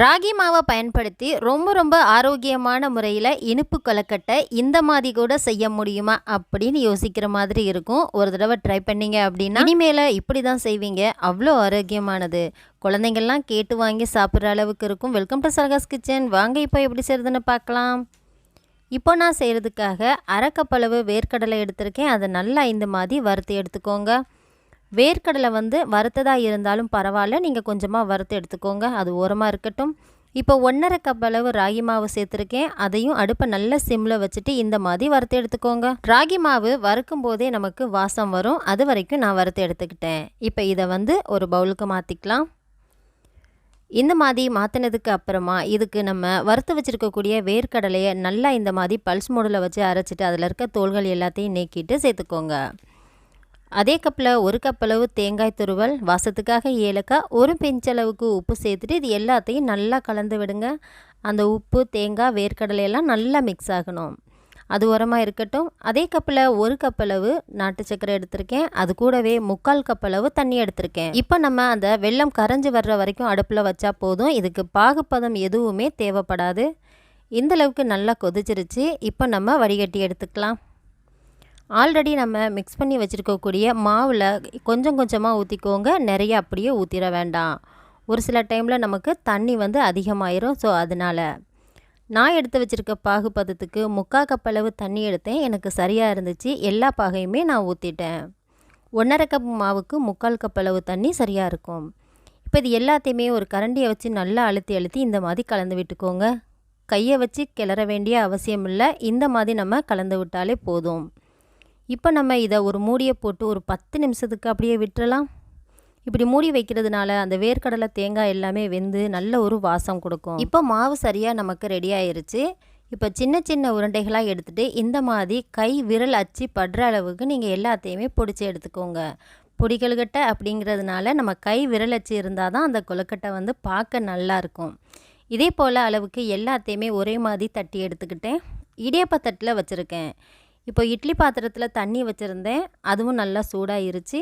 ராகி மாவை பயன்படுத்தி ரொம்ப ரொம்ப ஆரோக்கியமான முறையில் இனிப்பு கொலக்கட்டை இந்த மாதிரி கூட செய்ய முடியுமா அப்படின்னு யோசிக்கிற மாதிரி இருக்கும். ஒரு தடவை ட்ரை பண்ணீங்க அப்படின்னா இனிமேல் இப்படி தான் செய்வீங்க. அவ்வளோ ஆரோக்கியமானது. குழந்தைங்கள்லாம் கேட்டு வாங்கி சாப்பிட்ற அளவுக்கு இருக்கும். வெல்கம் டு சரகாஸ் கிச்சன் வாங்க இப்போ எப்படி செய்கிறதுன்னு பார்க்கலாம். இப்போ நான் செய்கிறதுக்காக அரைக்கப்பளவு வேர்க்கடலை எடுத்திருக்கேன். அதை நல்லா இந்த மாதிரி வறுத்து எடுத்துக்கோங்க. வேர்க்கடலை வந்து வறுத்ததாக இருந்தாலும் பரவாயில்ல. நீங்கள் கொஞ்சமாக வறுத்து எடுத்துக்கோங்க. அது ஓரமாக இருக்கட்டும். இப்போ ஒன்றரை கப் அளவு ராகி மாவு சேர்த்துருக்கேன். அதையும் அடுப்பை நல்ல சிம்மில் வச்சுட்டு இந்த மாதிரி வறுத்து எடுத்துக்கோங்க. ராகி மாவு வறுக்கும் போதே நமக்கு வாசம் வரும். அது வரைக்கும் நான் வறுத்து எடுத்துக்கிட்டேன். இப்போ இதை வந்து ஒரு பவுலுக்கு மாற்றிக்கலாம் இந்த மாதிரி மாற்றினதுக்கு அப்புறமா இதுக்கு நம்ம வறுத்து வச்சுருக்கக்கூடிய வேர்க்கடலையை நல்லா இந்த மாதிரி பல்ஸ் மோடில் வச்சு அரைச்சிட்டு அதில் இருக்க தோள்கள் எல்லாத்தையும் நீக்கிட்டு சேர்த்துக்கோங்க. அதே கப்பில் ஒரு கப் அளவு தேங்காய் துருவல் வாசத்துக்காக ஏலக்காய் ஒரு பெஞ்சளவுக்கு உப்பு சேர்த்துட்டு இது எல்லாத்தையும் நல்லா கலந்து விடுங்க. அந்த உப்பு தேங்காய் வேர்க்கடலையெல்லாம் நல்லா மிக்ஸ் ஆகணும். அது உரமாக இருக்கட்டும். அதே கப்பில் ஒரு கப் அளவு நாட்டு சக்கரை எடுத்திருக்கேன். அது கூடவே முக்கால் கப் அளவு தண்ணி எடுத்திருக்கேன். இப்போ நம்ம அந்த வெள்ளம் கரைஞ்சி வர்ற வரைக்கும் அடுப்பில் வச்சா போதும். இதுக்கு பாகுப்பதம் எதுவுமே தேவைப்படாது. இந்தளவுக்கு நல்லா கொதிச்சிருச்சு. இப்போ நம்ம வடிகட்டி எடுத்துக்கலாம். ஆல்ரெடி நம்ம மிக்ஸ் பண்ணி வச்சுருக்கக்கூடிய மாவில் கொஞ்சம் கொஞ்சமாக ஊற்றிக்கோங்க நிறைய அப்படியே ஊற்றிட வேண்டாம். ஒரு சில டைமில் நமக்கு தண்ணி வந்து அதிகமாயிரும். ஸோ அதனால் நான் எடுத்து வச்சுருக்க பாகு பதத்துக்கு முக்கால் கப் அளவு தண்ணி எடுத்தேன். எனக்கு சரியாக இருந்துச்சு. எல்லா பாகையுமே நான் ஊற்றிட்டேன் ஒன்றரை கப் மாவுக்கு முக்கால் கப்பளவு தண்ணி சரியாக இருக்கும். இப்போ இது எல்லாத்தையுமே ஒரு கரண்டியை வச்சு நல்லா அழுத்தி அழுத்தி இந்த மாதிரி கலந்து விட்டுக்கோங்க. கையை வச்சு கிளற வேண்டிய அவசியம் இல்லை. இந்த மாதிரி நம்ம கலந்து விட்டாலே போதும். இப்போ நம்ம இதை ஒரு மூடியை போட்டு ஒரு பத்து நிமிஷத்துக்கு அப்படியே விட்டுறலாம். இப்படி மூடி வைக்கிறதுனால அந்த வேர்க்கடலை தேங்காய் எல்லாமே வெந்து நல்ல ஒரு வாசம் கொடுக்கும். இப்போ மாவு சரியாக நமக்கு ரெடி ஆயிருச்சு. இப்போ சின்ன சின்ன உருண்டைகளாக எடுத்துகிட்டு இந்த மாதிரி கை விரல் அச்சு படுற அளவுக்கு நீங்கள் எல்லாத்தையுமே பிடிச்சி எடுத்துக்கோங்க. பொடிகள்கட்டை அப்படிங்கிறதுனால நம்ம கை விரல் அச்சு இருந்தால் தான் அந்த கொழுக்கட்டை வந்து பார்க்க நல்லாயிருக்கும் இதே போல் அளவுக்கு எல்லாத்தையுமே ஒரே மாதிரி தட்டி எடுத்துக்கிட்டேன். இடியப்ப தட்டில் வச்சுருக்கேன். இப்போ இட்லி பாத்திரத்தில் தண்ணி வச்சுருந்தேன். அதுவும் நல்லா சூடாகிருச்சு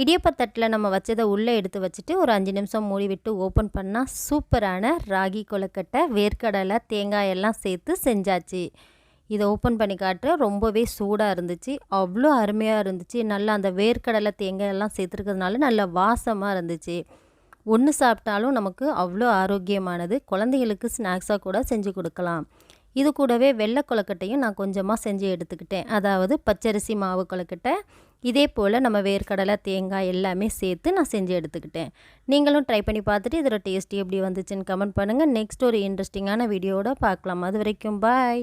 இடியப்பத்தட்டில் நம்ம வச்சதை உள்ளே எடுத்து வச்சுட்டு ஒரு அஞ்சு நிமிஷம் மூடி விட்டு ஓப்பன் பண்ணால் சூப்பரான ராகி கொழுக்கட்டை வேர்க்கடலை தேங்காய் எல்லாம் சேர்த்து செஞ்சாச்சு. இதை ஓப்பன் பண்ணி காட்டு ரொம்பவே சூடாக இருந்துச்சு. அவ்வளோ அருமையாக இருந்துச்சு. நல்லா அந்த வேர்க்கடலை தேங்காய் எல்லாம் சேர்த்துருக்கிறதுனால நல்லா வாசமாக இருந்துச்சு. ஒன்று சாப்பிட்டாலும் நமக்கு அவ்வளோ ஆரோக்கியமானது. குழந்தைகளுக்கு ஸ்நாக்ஸாக கூட செஞ்சு கொடுக்கலாம். இது கூடவே வெள்ளை கொலக்கட்டையும் நான் கொஞ்சமாக செஞ்சு எடுத்துக்கிட்டேன். அதாவது பச்சரிசி மாவு கொலக்கட்டை இதே போல் நம்ம வேர்க்கடலை தேங்காய் எல்லாமே சேர்த்து நான் செஞ்சு எடுத்துக்கிட்டேன். நீங்களும் ட்ரை பண்ணி பார்த்துட்டு இதோட டேஸ்ட் எப்படி வந்துச்சுன்னு கமெண்ட் பண்ணுங்கள் நெக்ஸ்ட் ஒரு இன்ட்ரெஸ்டிங்கான வீடியோட பார்க்கலாம். அது வரைக்கும் பாய்